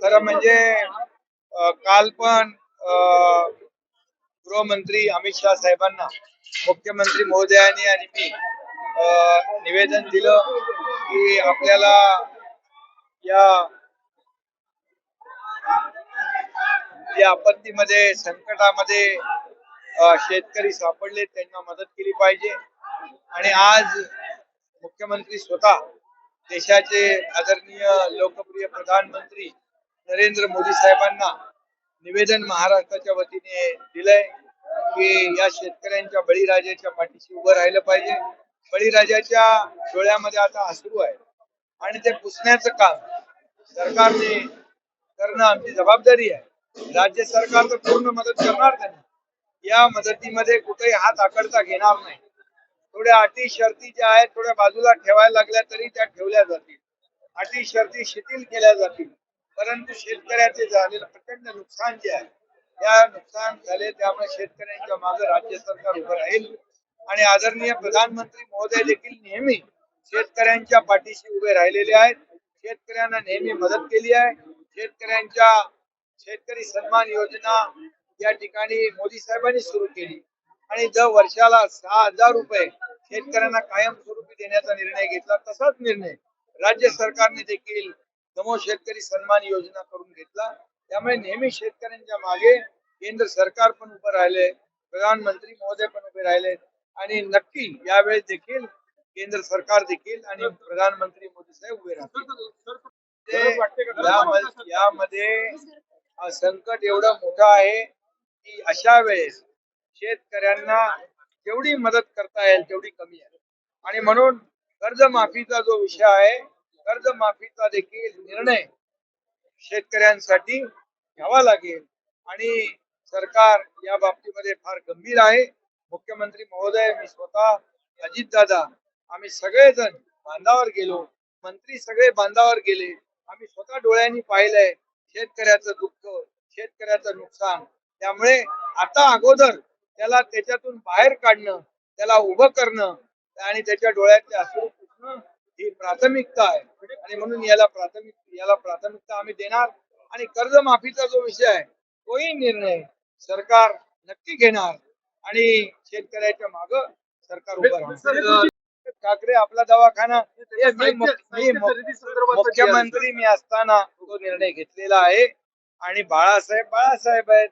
खरं म्हणजे काल पण गृहमंत्री अमित शहा साहेबांना मुख्यमंत्री महोदयाने आणि मी निवेदन दिलं की आपल्याला या आपत्तीमध्ये संकटामध्ये शेतकरी सापडले त्यांना मदत केली पाहिजे. आणि आज मुख्यमंत्री स्वतः देशाचे आदरणीय लोकप्रिय प्रधानमंत्री नरेंद्र मोदी साहेबांना निवेदन महाराष्ट्राच्या वतीने दिलंय की या शेतकऱ्यांच्या बळीराजाच्या पाठीशी उभं राहिलं पाहिजे. बळीराजाच्या डोळ्यामध्ये आता अश्रू आहे आणि ते पुसण्याचं काम सरकारने करणं आमची जबाबदारी आहे. राज्य सरकार तर पूर्ण मदत करणार त्यांना या मदतीमध्ये कुठेही हात आकडता घेणार नाही. थोड्या अटी शर्ती ज्या आहेत थोड्या बाजूला ठेवायला लागल्या तरी त्या ठेवल्या जातील. अटी शर्ती शिथिल केल्या जातील. परंतु शेतकऱ्याचे झालेलं प्रचंड नुकसान जे आहे त्या नुकसान झाले त्यामुळे शेतकऱ्यांच्या मागे राज्य सरकार उभं राहील. आणि आदरणीय प्रधानमंत्री महोदय देखील नेहमी शेतकऱ्यांच्या पाठीशी उभे राहिलेले आहेत. शेतकऱ्यांना नेहमी मदत केली आहे. शेतकऱ्यांच्या शेतकरी सन्मान योजना या ठिकाणी मोदी साहेबांनी सुरू केली. आणि जर वर्षाला सहा हजार रुपये शेतकऱ्यांना कायमस्वरूपी देण्याचा निर्णय घेतला तसाच निर्णय राज्य सरकारने देखील नमो शेतकरी सन्मान योजना करून घेतला त्यामुळे नेहमी शेतकऱ्यांच्या मागे केंद्र सरकार पण उभं राहिले प्रधानमंत्री महोदय पण उभे राहिले आणि नक्की यावेळेस देखील केंद्र सरकार देखील आणि प्रधानमंत्री मोदी साहेब उभे राहतील यामध्ये संकट एवढं मोठं आहे की अशा वेळेस शेतकऱ्यांना जेवढी मदत करता येईल तेवढी कमी आहे. आणि म्हणून कर्जमाफीचा जो विषय आहे कर्जमाफीचा देखील निर्णय शेतकऱ्यांसाठी घ्यावा लागेल. आणि सरकार या बाबतीमध्ये फार गंभीर आहे. मुख्यमंत्री महोदय मी स्वतः अजितदादा आम्ही सगळेजण बांधावर गेलो. मंत्री सगळे बांधावर गेले. आम्ही स्वतः डोळ्यांनी पाहिलंय शेतकऱ्याचं दुःख शेतकऱ्याचं नुकसान. त्यामुळे आता अगोदर त्याला त्याच्यातून बाहेर काढणं त्याला उभं करणं आणि त्याच्या डोळ्यातले अश्रू पुसणं ही प्राथमिकता आहे. आणि म्हणून याला प्राथमिक याला प्राथमिकता आम्ही देणार. आणि कर्जमाफीचा जो विषय आहे तोही निर्णय सरकार नक्की घेणार. आणि शेतकऱ्याच्या माग सरकार उभं राहणार. ठाकरे आपला दवाखाना. मुख्यमंत्री मी असताना तो निर्णय घेतलेला आहे. आणि बाळासाहेब बाळासाहेब आहेत.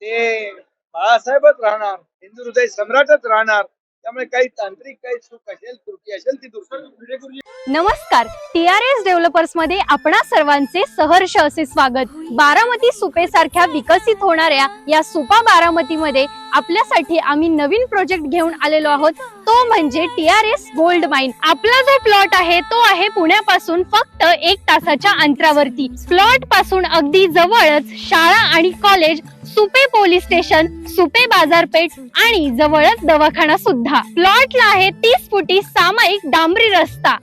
ते बाळासाहेबच राहणार हिंदू हृदय सम्राटच राहणार त्यामुळे काही तांत्रिक काही चूक असेल त्रुटी असेल ती दूर नमस्कार टी आर एस डेव्हलपर्समध्ये आपणा सर्वांचे सहर्ष असे स्वागत. बारामती सुपे सारख्या विकसित होणाऱ्या या सुपा बारामती मध्ये आपल्यासाठी आम्ही नवीन प्रोजेक्ट घेऊन आलेलो आहोत. तो म्हणजे T R S gold mine आपला जो प्लॉट आहे तो आहे पुण्यापासून फक्त एक तासाच्या अंतरावरती. प्लॉटपासून अगदी जवळच शाळा आणि college Supe police station Supe बाजारपेठ आणि जवळच दवाखाना सुद्धा. प्लॉटला आहे तीस फुटी सामायिक डांबरी रस्ता.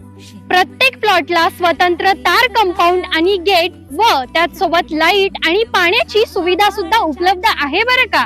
प्रत्येक प्लॉटला स्वतंत्र तार कंपाऊंड आणि गेट व त्यात सोबत लाइट आणि पाण्याची सुविधा सुद्धा उपलब्ध आहे बरं का?